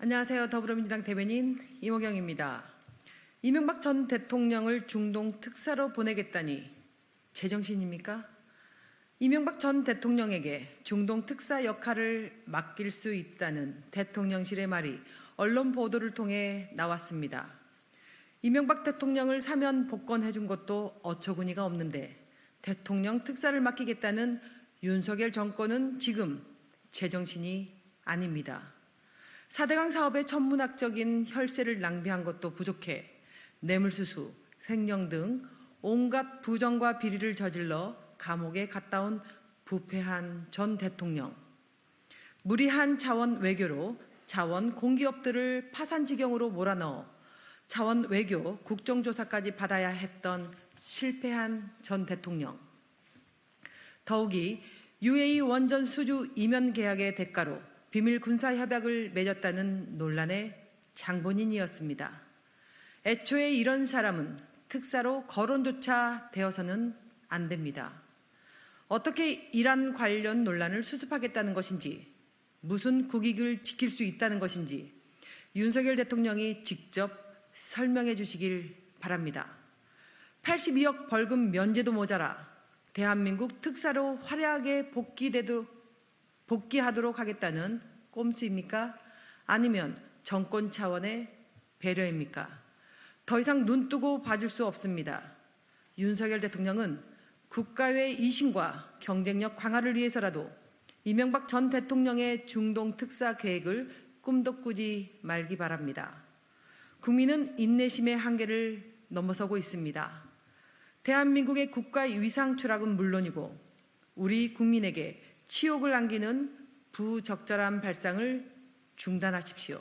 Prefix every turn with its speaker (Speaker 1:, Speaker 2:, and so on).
Speaker 1: 안녕하세요. 더불어민주당 대변인 이모경입니다. 이명박 전 대통령을 중동 특사로 보내겠다니 제정신입니까? 이명박 전 대통령에게 중동 특사 역할을 맡길 수 있다는 대통령실의 말이 언론 보도를 통해 나왔습니다. 이명박 대통령을 사면 복권해준 것도 어처구니가 없는데 대통령 특사를 맡기겠다는 윤석열 정권은 지금 제정신이 아닙니다. 4대강 사업의 천문학적인 혈세를 낭비한 것도 부족해 뇌물수수, 횡령 등 온갖 부정과 비리를 저질러 감옥에 갔다 온 부패한 전 대통령. 무리한 자원 외교로 자원 공기업들을 파산 지경으로 몰아넣어 자원 외교 국정조사까지 받아야 했던 실패한 전 대통령. 더욱이 UAE 원전 수주 이면 계약의 대가로 비밀 군사 협약을 맺었다는 논란의 장본인이었습니다. 애초에 이런 사람은 특사로 거론조차 되어서는 안 됩니다. 어떻게 이란 관련 논란을 수습하겠다는 것인지, 무슨 국익을 지킬 수 있다는 것인지 윤석열 대통령이 직접 설명해 주시길 바랍니다. 82억 벌금 면제도 모자라 대한민국 특사로 화려하게 복귀돼도 복귀하도록 하겠다는 꼼수입니까? 아니면 정권 차원의 배려입니까? 더 이상 눈 뜨고 봐줄 수 없습니다. 윤석열 대통령은 국가의 이신과 경쟁력 강화를 위해서라도 이명박 전 대통령의 중동 특사 계획을 꿈도 꾸지 말기 바랍니다. 국민은 인내심의 한계를 넘어서고 있습니다. 대한민국의 국가 위상 추락은 물론이고 우리 국민에게 치욕을 안기는 부적절한 발상을 중단하십시오.